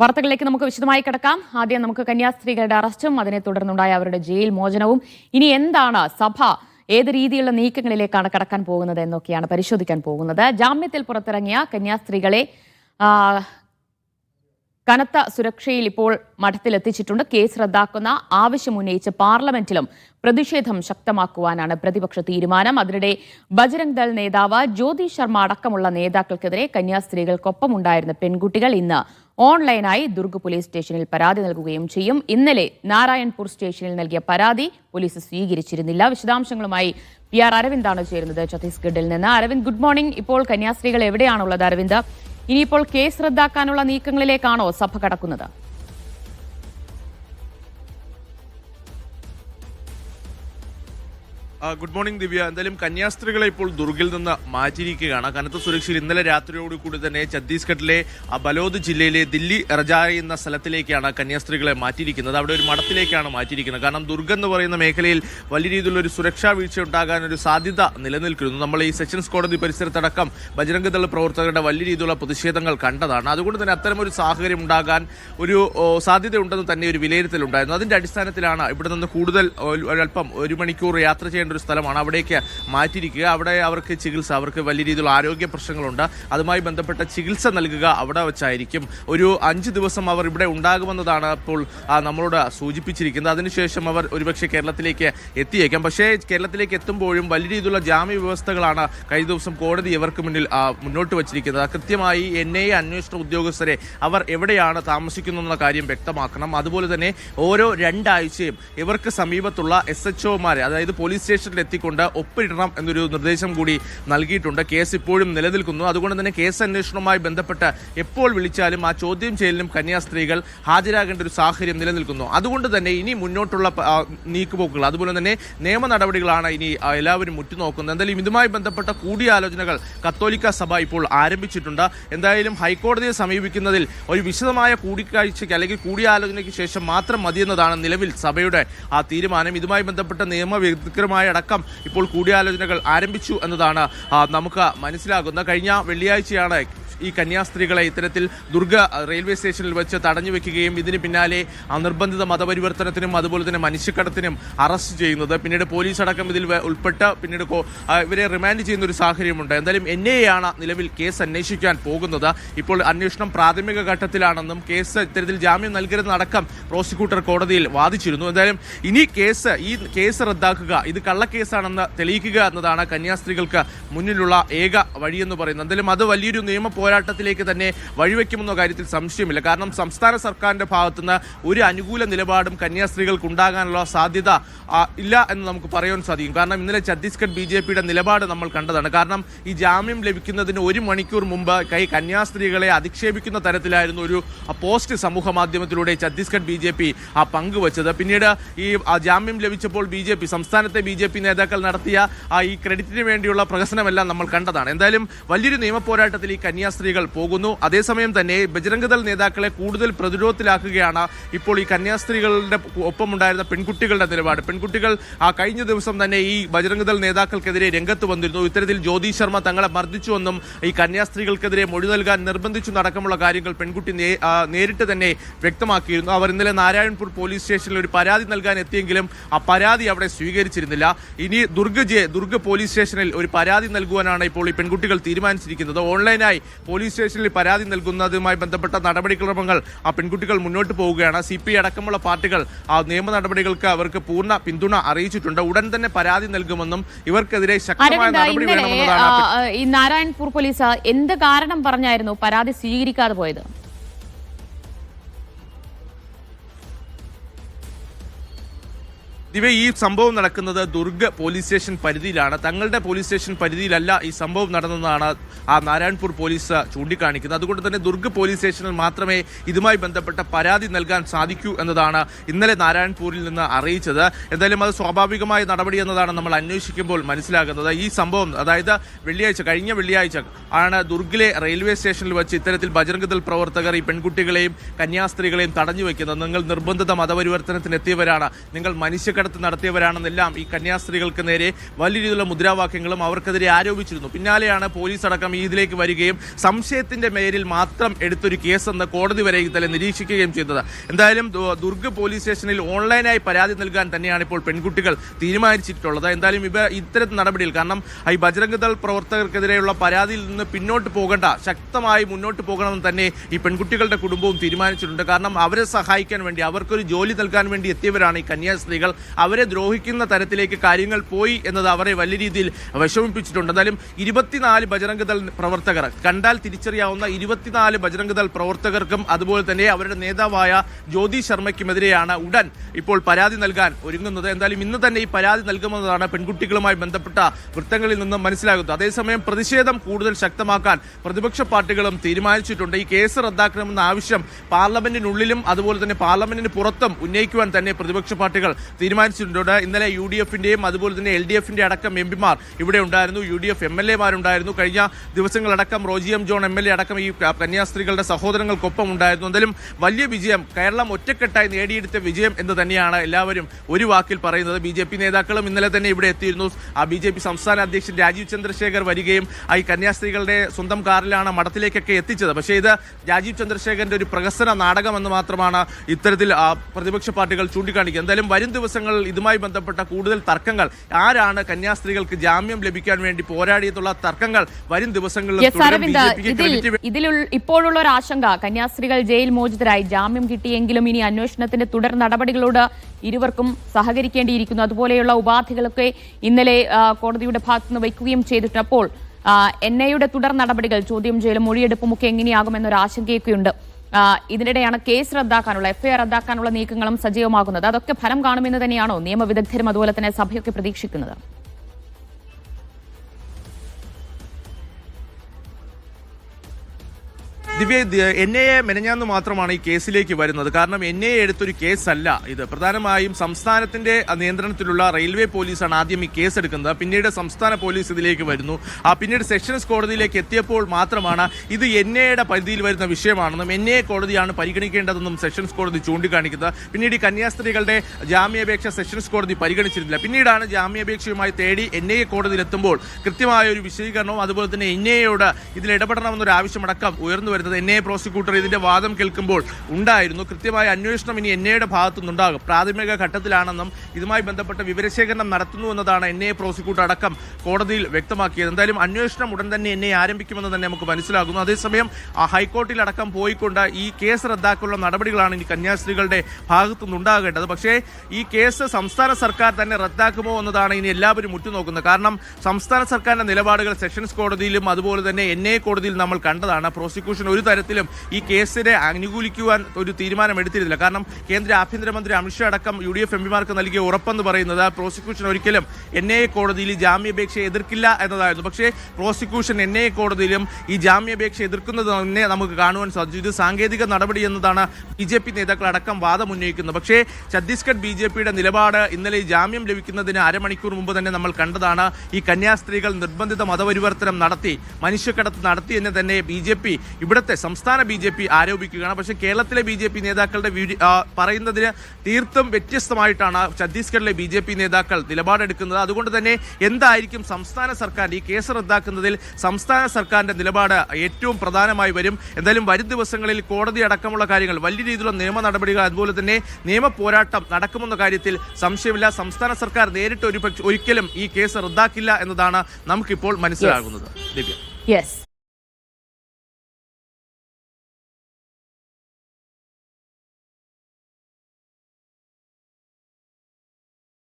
വാർത്തകളിലേക്ക് നമുക്ക് വിശദമായി കിടക്കാം. ആദ്യം നമുക്ക് കന്യാസ്ത്രീകളുടെ അറസ്റ്റും അതിനെ തുടർന്നുണ്ടായ അവരുടെ ജയിൽ മോചനവും. ഇനി എന്താണ് സഭ ഏത് രീതിയിലുള്ള നീക്കങ്ങളിലേക്കാണ് കടക്കാൻ പോകുന്നത് എന്നൊക്കെയാണ് പരിശോധിക്കാൻ പോകുന്നത്. ജാമ്യത്തിൽ പുറത്തിറങ്ങിയ കന്യാസ്ത്രീകളെ കനത്ത സുരക്ഷയിൽ ഇപ്പോൾ മഠത്തിലെത്തിച്ചിട്ടുണ്ട്. കേസ് റദ്ദാക്കുന്ന ആവശ്യം ഉന്നയിച്ച് പാർലമെന്റിലും പ്രതിഷേധം ശക്തമാക്കുവാനാണ് പ്രതിപക്ഷ തീരുമാനം. അതിനിടെ ബജരംഗ് ദൾ നേതാവ് ജ്യോതി ശർമ്മ അടക്കമുള്ള നേതാക്കൾക്കെതിരെ കന്യാസ്ത്രീകൾക്കൊപ്പമുണ്ടായിരുന്ന പെൺകുട്ടികൾ ഇന്ന് ഓൺലൈനായി ദുർഗ് പോലീസ് സ്റ്റേഷനിൽ പരാതി നൽകുകയും ചെയ്യും. ഇന്നലെ നാരായൺപൂർ സ്റ്റേഷനിൽ നൽകിയ പരാതി പോലീസ് സ്വീകരിച്ചിരുന്നില്ല. വിശദാംശങ്ങളുമായി പി ആർ അരവിന്ദാണ് ചേരുന്നത്. ഛത്തീസ്ഗഡിൽ നിന്ന്. Aravind good morning. ഇപ്പോൾ കന്യാസ്ത്രീകൾ എവിടെയാണുള്ളത് അരവിന്ദ്? ഇനിയിപ്പോൾ കേസ് റദ്ദാക്കാനുള്ള നീക്കങ്ങളിലേക്കാണോ സഭ കടക്കുന്നത്? Good morning Divya. എന്തായാലും കന്യാസ്ത്രീകളെ ഇപ്പോൾ ദുർഗിൽ നിന്ന് മാറ്റിയിരിക്കുകയാണ്. കനത്ത സുരക്ഷയിൽ ഇന്നലെ രാത്രിയോടുകൂടി തന്നെ ഛത്തീസ്ഗഡിലെ ബലോദ് ജില്ലയിലെ ദില്ലി റജായ എന്ന സ്ഥലത്തിലേക്കാണ് കന്യാസ്ത്രീകളെ മാറ്റിയിരിക്കുന്നത്. അവിടെ ഒരു മഠത്തിലേക്കാണ് മാറ്റിയിരിക്കുന്നത്. കാരണം ദുർഗ് എന്ന് പറയുന്ന മേഖലയിൽ വലിയ രീതിയിലുള്ള ഒരു സുരക്ഷാ വീഴ്ച ഉണ്ടാകാൻ ഒരു സാധ്യത നിലനിൽക്കുന്നു. നമ്മൾ ഈ സെഷൻസ് കോടതി പരിസരത്തടക്കം ബജരംഗദൾ പ്രവർത്തകരുടെ വലിയ രീതിയിലുള്ള പ്രതിഷേധങ്ങൾ കണ്ടതാണ്. അതുകൊണ്ട് തന്നെ അത്തരമൊരു സാഹചര്യം ഉണ്ടാകാൻ ഒരു സാധ്യത സാധ്യതയുണ്ടെന്ന് തന്നെ ഒരു വിലയിരുത്തലുണ്ടായിരുന്നു. അതിന്റെ അടിസ്ഥാനത്തിലാണ് ഇവിടെ നിന്ന് കൂടുതൽ അല്പം ഒരു മണിക്കൂർ യാത്ര ചെയ്യേണ്ട ഒരു സ്ഥലമാണ്. അവിടേക്ക് മാറ്റിയിരിക്കുക. അവിടെ അവർക്ക് ചികിത്സ അവർക്ക് വലിയ രീതിയിലുള്ള ആരോഗ്യ പ്രശ്നങ്ങളുണ്ട്. അതുമായി ബന്ധപ്പെട്ട ചികിത്സ നൽകുക അവിടെ വെച്ചായിരിക്കും. ഒരു അഞ്ച് ദിവസം അവർ ഇവിടെ ഉണ്ടാകുമെന്നതാണ് ഇപ്പോൾ നമ്മളോട് സൂചിപ്പിച്ചിരിക്കുന്നത്. അതിനുശേഷം അവർ ഒരുപക്ഷെ കേരളത്തിലേക്ക് എത്തിയേക്കാം. പക്ഷേ കേരളത്തിലേക്ക് എത്തുമ്പോഴും വലിയ രീതിയിലുള്ള ജാമ്യ വ്യവസ്ഥകളാണ് കഴിഞ്ഞ ദിവസം കോടതി ഇവർക്ക് മുന്നിൽ മുന്നോട്ട് വച്ചിരിക്കുന്നത്. കൃത്യമായി എൻ ഐ അന്വേഷണ ഉദ്യോഗസ്ഥരെ അവർ എവിടെയാണ് താമസിക്കുന്നു എന്ന കാര്യം വ്യക്തമാക്കണം. അതുപോലെ തന്നെ ഓരോ രണ്ടാഴ്ചയും ഇവർക്ക് സമീപത്തുള്ള എസ് എച്ച് ഒമാരെ അതായത് പോലീസ് സ്റ്റേഷനിൽ എത്തിക്കൊണ്ട് ഒപ്പിടണം എന്നൊരു നിർദ്ദേശം കൂടി നൽകിയിട്ടുണ്ട്. കേസ് ഇപ്പോഴും നിലനിൽക്കുന്നു. അതുകൊണ്ട് തന്നെ കേസ് അന്വേഷണവുമായി ബന്ധപ്പെട്ട് എപ്പോൾ വിളിച്ചാലും ആ ചോദ്യം ചെയ്യലിനും കന്യാസ്ത്രീകൾ ഹാജരാകേണ്ട ഒരു സാഹചര്യം നിലനിൽക്കുന്നു. അതുകൊണ്ട് തന്നെ ഇനി മുന്നോട്ടുള്ള നീക്കുപോക്കുകൾ അതുപോലെ തന്നെ നിയമ നടപടികളാണ് ഇനി എല്ലാവരും ഉറ്റുനോക്കുന്നത്. എന്തായാലും ഇതുമായി ബന്ധപ്പെട്ട കൂടിയാലോചനകൾ കത്തോലിക്ക സഭ ഇപ്പോൾ ആരംഭിച്ചിട്ടുണ്ട്. എന്തായാലും ഹൈക്കോടതിയെ സമീപിക്കുന്നതിൽ ഒരു വിശദമായ കൂടിക്കാഴ്ചയ്ക്ക് അല്ലെങ്കിൽ കൂടിയാലോചനയ്ക്ക് ശേഷം മാത്രം മതിയെന്നതാണ് നിലവിൽ സഭയുടെ ആ തീരുമാനം. ഇതുമായി ബന്ധപ്പെട്ട നിയമവിദഗ്ധരുമായ അടക്കം ഇപ്പോൾ കൂടിയാലോചനകൾ ആരംഭിച്ചു എന്നതാണ് നമുക്ക് മനസ്സിലാകുന്നത്. കഴിഞ്ഞ വെള്ളിയാഴ്ചയാണ് ഈ കന്യാസ്ത്രീകളെ ഇത്തരത്തിൽ ദുർഗ റെയിൽവേ സ്റ്റേഷനിൽ വെച്ച് തടഞ്ഞു വെക്കുകയും ഇതിന് പിന്നാലെ അനിർബന്ധിത നിർബന്ധിത മതപരിവർത്തനത്തിനും അതുപോലെ തന്നെ മനുഷ്യക്കടത്തിനും അറസ്റ്റ് ചെയ്യുന്നത്. പിന്നീട് പോലീസ് അടക്കം ഇതിൽ ഉൾപ്പെട്ട പിന്നീട് ഇവരെ റിമാൻഡ് ചെയ്യുന്ന ഒരു സാഹചര്യമുണ്ട്. എന്തായാലും എൻ ആണ് നിലവിൽ കേസ് അന്വേഷിക്കാൻ പോകുന്നത്. ഇപ്പോൾ അന്വേഷണം പ്രാഥമിക ഘട്ടത്തിലാണെന്നും കേസ് ഇത്തരത്തിൽ ജാമ്യം നൽകരുതെന്നടക്കം പ്രോസിക്യൂട്ടർ കോടതിയിൽ വാദിച്ചിരുന്നു. എന്തായാലും ഇനി കേസ് ഈ കേസ് റദ്ദാക്കുക ഇത് കള്ളക്കേസാണെന്ന് തെളിയിക്കുക എന്നതാണ് കന്യാസ്ത്രീകൾക്ക് മുന്നിലുള്ള ഏക വഴിയെന്ന് പറയുന്നത്. എന്തായാലും അത് വലിയൊരു നിയമ പോരാട്ടത്തിലേക്ക് തന്നെ വഴിവെക്കുമെന്ന കാര്യത്തിൽ സംശയമില്ല. കാരണം സംസ്ഥാന സർക്കാരിന്റെ ഭാഗത്തുനിന്ന് ഒരു അനുകൂല നിലപാടും കന്യാസ്ത്രീകൾക്ക് ഉണ്ടാകാനുള്ള സാധ്യത ഇല്ല എന്ന് നമുക്ക് പറയാൻ സാധിക്കും. കാരണം ഇന്നലെ ഛത്തീസ്ഗഡ് ബി ജെ പിയുടെ നിലപാട് നമ്മൾ കണ്ടതാണ്. കാരണം ഈ ജാമ്യം ലഭിക്കുന്നതിന് ഒരു മണിക്കൂർ മുമ്പ് കൈ കന്യാസ്ത്രീകളെ അധിക്ഷേപിക്കുന്ന തരത്തിലായിരുന്നു ഒരു പോസ്റ്റ് സമൂഹ മാധ്യമത്തിലൂടെ ഛത്തീസ്ഗഡ് ബി ജെ പി ആ പങ്കുവച്ചത്. പിന്നീട് ഈ ജാമ്യം ലഭിച്ചപ്പോൾ ബി ജെ പി സംസ്ഥാനത്തെ ബി ജെ പി നേതാക്കൾ നടത്തിയ ഈ ക്രെഡിറ്റിന് വേണ്ടിയുള്ള പ്രഹസനമെല്ലാം നമ്മൾ കണ്ടതാണ്. എന്തായാലും വലിയൊരു നിയമ പോരാട്ടത്തിൽ ഈ കന്യാസ്ത്രീകൾ പോകുന്നു. അതേസമയം തന്നെ ബജരംഗദൾ നേതാക്കളെ കൂടുതൽ പ്രതിരോധത്തിലാക്കുകയാണ് ഇപ്പോൾ ഈ കന്യാസ്ത്രീകളുടെ ഒപ്പമുണ്ടായിരുന്ന പെൺകുട്ടികളുടെ നിലപാട്. പെൺകുട്ടികൾ ആ കഴിഞ്ഞ ദിവസം തന്നെ ഈ ബജരംഗദൾ നേതാക്കൾക്കെതിരെ രംഗത്ത് വന്നിരുന്നു. ഇത്തരത്തിൽ ജ്യോതി ശർമ്മ തങ്ങളെ മർദ്ദിച്ചുവെന്നും ഈ കന്യാസ്ത്രീകൾക്കെതിരെ മൊഴി നൽകാൻ നിർബന്ധിച്ചു നടക്കമുള്ള കാര്യങ്ങൾ പെൺകുട്ടി നേരിട്ട് തന്നെ വ്യക്തമാക്കിയിരുന്നു. അവർ ഇന്നലെ നാരായൺപൂർ പോലീസ് സ്റ്റേഷനിൽ ഒരു പരാതി നൽകാൻ എത്തിയെങ്കിലും ആ പരാതി അവിടെ സ്വീകരിച്ചിരുന്നില്ല. ഇനി ദുർഗ് ജെ ദുർഗ് പോലീസ് സ്റ്റേഷനിൽ ഒരു പരാതി നൽകുവാനാണ് ഇപ്പോൾ ഈ പെൺകുട്ടികൾ തീരുമാനിച്ചിരിക്കുന്നത്. ഓൺലൈനായി പോലീസ് സ്റ്റേഷനിൽ പരാതി നൽകുന്നതുമായി ബന്ധപ്പെട്ട നടപടിക്രമങ്ങൾ ആ പെൺകുട്ടികൾ മുന്നോട്ട് പോവുകയാണ്. സി പി അടക്കമുള്ള പാർട്ടികൾ ആ നിയമ നടപടികൾക്ക് അവർക്ക് പൂർണ പിന്തുണ അറിയിച്ചിട്ടുണ്ട്. ഉടൻ തന്നെ പരാതി നൽകുമെന്നും ഇവർക്കെതിരെ ശക്തമായ നടപടി വേണമെന്നതാണ് ഈ നാരായൺപൂർ പോലീസ് എന്ത് കാരണം പറഞ്ഞായിരുന്നു പരാതി സ്വീകരിക്കാതെ പോയത്? ദിവ്യ ഈ സംഭവം നടക്കുന്നത് ദുർഗ് പോലീസ് സ്റ്റേഷൻ പരിധിയിലാണ്. തങ്ങളുടെ പോലീസ് സ്റ്റേഷൻ പരിധിയിലല്ല ഈ സംഭവം നടന്നതെന്നാണ് ആ നാരായൺപൂർ പോലീസ് ചൂണ്ടിക്കാണിക്കുന്നത്. അതുകൊണ്ട് തന്നെ ദുർഗ് പോലീസ് സ്റ്റേഷനിൽ മാത്രമേ ഇതുമായി ബന്ധപ്പെട്ട പരാതി നൽകാൻ സാധിക്കൂ എന്നതാണ് ഇന്നലെ നാരായൺപൂരിൽ നിന്ന് അറിയിച്ചത്. എന്തായാലും അത് സ്വാഭാവികമായ നടപടി എന്നതാണ് നമ്മൾ അന്വേഷിക്കുമ്പോൾ മനസ്സിലാകുന്നത്. ഈ സംഭവം അതായത് വെള്ളിയാഴ്ച കഴിഞ്ഞ വെള്ളിയാഴ്ച ആണ് ദുർഗിലെ റെയിൽവേ സ്റ്റേഷനിൽ വെച്ച് ഇത്തരത്തിൽ ബജറംഗ് ദൾ പ്രവർത്തകർ ഈ പെൺകുട്ടികളെയും കന്യാസ്ത്രീകളെയും തടഞ്ഞു വെക്കുന്നത്. നിങ്ങൾ നിർബന്ധിത മതപരിവർത്തനത്തിന് എത്തിയവരാണ് നിങ്ങൾ മനുഷ്യക്കട മനുഷ്യക്കടത്ത് നടത്തിയവരാണെന്നെല്ലാം ഈ കന്യാസ്ത്രീകൾക്ക് നേരെ വലിയ രീതിയിലുള്ള മുദ്രാവാക്യങ്ങളും അവർക്കെതിരെ ആരോപിച്ചിരുന്നു. പിന്നാലെയാണ് പോലീസ് അടക്കം ഈ ഇതിലേക്ക് വരികയും സംശയത്തിന്റെ മേരിൽ മാത്രം എടുത്തൊരു കേസെന്ന് കോടതി വരെ ഇന്നലെ നിരീക്ഷിക്കുകയും ചെയ്തത്. എന്തായാലും ദുർഗ് പോലീസ് സ്റ്റേഷനിൽ ഓൺലൈനായി പരാതി നൽകാൻ തന്നെയാണ് ഇപ്പോൾ പെൺകുട്ടികൾ തീരുമാനിച്ചിട്ടുള്ളത്. എന്തായാലും ഇവ ഇത്തരം നടപടിയിൽ കാരണം ഈ ബജരംഗദൾ പ്രവർത്തകർക്കെതിരെയുള്ള പരാതിയിൽ നിന്ന് പിന്നോട്ട് പോകേണ്ട ശക്തമായി മുന്നോട്ട് പോകണമെന്ന് തന്നെ ഈ പെൺകുട്ടികളുടെ കുടുംബവും തീരുമാനിച്ചിട്ടുണ്ട്. കാരണം അവരെ സഹായിക്കാൻ വേണ്ടി അവർക്കൊരു ജോലി നൽകാൻ വേണ്ടി എത്തിയവരാണ് ഈ കന്യാസ്ത്രീകൾ. അവരെ ദ്രോഹിക്കുന്ന തരത്തിലേക്ക് കാര്യങ്ങൾ പോയി എന്നത് അവരെ വലിയ രീതിയിൽ വിഷമിപ്പിച്ചിട്ടുണ്ട്. എന്തായാലും ഇരുപത്തിനാല് ബജരംഗ് ദൾ പ്രവർത്തകർ കണ്ടാൽ തിരിച്ചറിയാവുന്ന ഇരുപത്തിനാല് ബജരംഗ് ദൾ പ്രവർത്തകർക്കും അതുപോലെ തന്നെ അവരുടെ നേതാവായ ജ്യോതി ശർമ്മയ്ക്കുമെതിരെയാണ് ഉടൻ ഇപ്പോൾ പരാതി നൽകാൻ ഒരുങ്ങുന്നത്. എന്തായാലും ഇന്ന് തന്നെ ഈ പരാതി നൽകുമെന്നതാണ് പെൺകുട്ടികളുമായി ബന്ധപ്പെട്ട വൃത്തങ്ങളിൽ നിന്നും മനസ്സിലാകുന്നത്. അതേസമയം പ്രതിഷേധം കൂടുതൽ ശക്തമാക്കാൻ പ്രതിപക്ഷ പാർട്ടികളും തീരുമാനിച്ചിട്ടുണ്ട്. ഈ കേസ് റദ്ദാക്കണമെന്ന ആവശ്യം പാർലമെന്റിനുള്ളിലും അതുപോലെ തന്നെ പാർലമെന്റിന് പുറത്തും ഉന്നയിക്കുവാൻ തന്നെ പ്രതിപക്ഷ പാർട്ടികൾ തീരുമാനിച്ചിട്ടുണ്ട് ഇന്നലെ യു ഡി എഫിന്റെയും അതുപോലെ തന്നെ എൽ ഡി എഫിന്റെ അടക്കം എം പിമാർ ഇവിടെ ഉണ്ടായിരുന്നു. U D F M L എമാരുണ്ടായിരുന്നു. കഴിഞ്ഞ ദിവസങ്ങളടക്കം Roji M John M L A അടക്കം ഈ കന്യാസ്ത്രീകളുടെ സഹോദരങ്ങൾക്കൊപ്പം ഉണ്ടായിരുന്നു. എന്തായാലും വലിയ വിജയം കേരളം ഒറ്റക്കെട്ടായി നേടിയെടുത്ത വിജയം എന്ന് തന്നെയാണ് എല്ലാവരും ഒരു വാക്കിൽ പറയുന്നത്. ബി ജെ പി നേതാക്കളും ഇന്നലെ തന്നെ ഇവിടെ എത്തിയിരുന്നു. ആ ബി ജെ പി സംസ്ഥാന അധ്യക്ഷൻ രാജീവ് ചന്ദ്രശേഖർ വരികയും ഈ കന്യാസ്ത്രീകളുടെ സ്വന്തം കാറിലാണ് മഠത്തിലേക്കൊക്കെ എത്തിച്ചത്. പക്ഷേ ഇത് രാജീവ് ചന്ദ്രശേഖരന്റെ ഒരു പ്രഹസന നാടകമെന്ന് മാത്രമാണ് ഇത്തരത്തിൽ പ്രതിപക്ഷ പാർട്ടികൾ ചൂണ്ടിക്കാണിക്കുക എന്തായാലും വരും ദിവസങ്ങളിൽ ഇതുമായി ബന്ധപ്പെട്ട കൂടുതൽ തർക്കങ്ങൾ. ആരാണ് കന്യാസ്ത്രീകൾക്ക് ജാമ്യം ലഭിക്കാൻ വേണ്ടി പോരാടിയതുള്ള തർക്കങ്ങൾ വരും ദിവസങ്ങളിൽ ഇതിൽ ഇപ്പോഴുള്ള ഒരു ആശങ്ക കന്യാസ്ത്രീകൾ ജയിൽ മോചിതരായി ജാമ്യം കിട്ടിയെങ്കിലും ഇനി അന്വേഷണത്തിന്റെ തുടർ നടപടികളോട് ഇരുവർക്കും സഹകരിക്കേണ്ടിയിരിക്കുന്നു. അതുപോലെയുള്ള ഉപാധികളൊക്കെ ഇന്നലെ കോടതിയുടെ ഭാഗത്തുനിന്ന് വയ്ക്കുകയും ചെയ്തിട്ടപ്പോൾ എൻ ഐയുടെ തുടർ നടപടികൾ ചോദ്യം ചെയ്യലും മൊഴിയെടുപ്പുമൊക്കെ എങ്ങനെയാകുമെന്നൊരു ആശങ്കയൊക്കെയുണ്ട്. ഇതിനിടെയാണ് കേസ് റദ്ദാക്കാനുള്ള എഫ്ഐആർ റദ്ദാക്കാനുള്ള നീക്കങ്ങളും സജീവമാകുന്നത്. അതൊക്കെ ഫലം കാണുമെന്ന് തന്നെയാണോ നിയമവിദഗ്ധരും അതുപോലെ തന്നെ സഭയൊക്കെ പ്രതീക്ഷിക്കുന്നത്? ദിവ്യ എൻ ഐ എ മെനഞ്ഞാന്ന് മാത്രമാണ് ഈ കേസിലേക്ക് വരുന്നത്. കാരണം എൻ എ എടുത്തൊരു കേസല്ല ഇത്. പ്രധാനമായും സംസ്ഥാനത്തിന്റെ നിയന്ത്രണത്തിലുള്ള റെയിൽവേ പോലീസാണ് ആദ്യം ഈ കേസ് എടുക്കുന്നത് പിന്നീട് സംസ്ഥാന പോലീസ് ഇതിലേക്ക് വരുന്നു. ആ പിന്നീട് സെഷൻസ് കോടതിയിലേക്ക് എത്തിയപ്പോൾ മാത്രമാണ് ഇത് എൻ ഐയുടെ പരിധിയിൽ വരുന്ന വിഷയമാണെന്നും എൻ ഐ കോടതിയാണ് പരിഗണിക്കേണ്ടതെന്നും സെഷൻസ് കോടതി ചൂണ്ടിക്കാണിക്കുന്നത്. പിന്നീട് ഈ കന്യാസ്ത്രീകളുടെ ജാമ്യാപേക്ഷ സെഷൻസ് കോടതി പരിഗണിച്ചിരുന്നില്ല. പിന്നീടാണ് ജാമ്യാപേക്ഷയുമായി തേടി എൻ എ കോടതിയിലെത്തുമ്പോൾ കൃത്യമായ ഒരു വിശദീകരണവും അതുപോലെ തന്നെ എൻ എയോട് ഇതിൽ ഇടപെടണമെന്നൊരു ആവശ്യമടക്കം ഉയർന്നു വരുന്നത് എൻ ഐ പ്രോസിക്യൂട്ടർ ഇതിന്റെ വാദം കേൾക്കുമ്പോൾ ഉണ്ടായിരുന്നു. കൃത്യമായ അന്വേഷണം ഇനി എൻ ഐയുടെ ഭാഗത്തുനിന്നുണ്ടാകും. പ്രാഥമിക ഘട്ടത്തിലാണെന്നും ഇതുമായി ബന്ധപ്പെട്ട വിവരശേഖരണം നടത്തുന്നു എന്നതാണ് എൻ ഐ പ്രോസിക്യൂട്ടർ അടക്കം കോടതിയിൽ വ്യക്തമാക്കിയത്. എന്തായാലും അന്വേഷണം ഉടൻ തന്നെ എൻ ഐ ആരംഭിക്കുമെന്ന് തന്നെ നമുക്ക് മനസ്സിലാകുന്നു. അതേസമയം അടക്കം പോയിക്കൊണ്ട് ഈ കേസ് റദ്ദാക്കാനുള്ള നടപടികളാണ് ഇനി കന്യാസ്ത്രീകളുടെ ഭാഗത്തുനിന്നുണ്ടാകേണ്ടത്. പക്ഷേ ഈ കേസ് സംസ്ഥാന സർക്കാർ തന്നെ റദ്ദാക്കുമോ എന്നതാണ് ഇനി എല്ലാവരും ഉറ്റുനോക്കുന്നത്. കാരണം സംസ്ഥാന സർക്കാരിന്റെ നിലപാടുകൾ സെഷൻസ് കോടതിയിലും അതുപോലെ തന്നെ എൻ ഐ കോടതിയിൽ നമ്മൾ കണ്ടതാണ്. പ്രോസിക്യൂഷൻ ഒരു തരത്തിലും ഈ കേസിനെ അനുകൂലിക്കുവാൻ ഒരു തീരുമാനം എടുത്തിരുന്നില്ല. കാരണം കേന്ദ്ര ആഭ്യന്തരമന്ത്രി അമിത്ഷാ അടക്കം യു ഡി എഫ് എംപിമാർക്ക് നൽകിയ ഉറപ്പെന്ന് പറയുന്നത് പ്രോസിക്യൂഷൻ ഒരിക്കലും എൻ ഐ എ കോടതിയിൽ ജാമ്യാപേക്ഷ എതിർക്കില്ല എന്നതായിരുന്നു. പക്ഷേ പ്രോസിക്യൂഷൻ എൻ ഐ എ കോടതിയിലും ഈ ജാമ്യാപേക്ഷ എതിർക്കുന്നത് തന്നെ നമുക്ക് കാണുവാൻ സാധിച്ചു. ഇത് സാങ്കേതിക നടപടി എന്നതാണ് ബി ജെ പി നേതാക്കൾ അടക്കം വാദം ഉന്നയിക്കുന്നത്. പക്ഷേ ഛത്തീസ്ഗഡ് ബി ജെ പിയുടെ നിലപാട് ഇന്നലെ ജാമ്യം ലഭിക്കുന്നതിന് അരമണിക്കൂർ മുമ്പ് തന്നെ നമ്മൾ കണ്ടതാണ് ഈ കന്യാസ്ത്രീകൾ നിർബന്ധിത മതപരിവർത്തനം നടത്തി മനുഷ്യക്കടത്ത് നടത്തി എന്ന് തന്നെ ബി ജെ പി ഇവിടുത്തെ സംസ്ഥാന ബി ജെ പി ആരോപിക്കുകയാണ്. പക്ഷേ കേരളത്തിലെ ബി ജെ പി നേതാക്കളുടെ പറയുന്നതിന് തീർത്തും വ്യത്യസ്തമായിട്ടാണ് ഛത്തീസ്ഗഡിലെ ബി ജെ പി നേതാക്കൾ നിലപാടെടുക്കുന്നത്. അതുകൊണ്ട് തന്നെ എന്തായിരിക്കും സംസ്ഥാന സർക്കാർ ഈ കേസ് റദ്ദാക്കുന്നതിൽ സംസ്ഥാന സർക്കാരിന്റെ നിലപാട് ഏറ്റവും പ്രധാനമായി വരും. എന്തായാലും വരും ദിവസങ്ങളിൽ കോടതി അടക്കമുള്ള കാര്യങ്ങൾ വലിയ രീതിയിലുള്ള നിയമ നടപടികൾ അതുപോലെ തന്നെ നിയമ പോരാട്ടം നടക്കുമെന്ന കാര്യത്തിൽ സംശയമില്ല. സംസ്ഥാന സർക്കാർ നേരിട്ട് ഒരു ഒരിക്കലും ഈ കേസ് റദ്ദാക്കില്ല എന്നതാണ് നമുക്കിപ്പോൾ മനസ്സിലാകുന്നത്. ദിവ്യ. യെസ്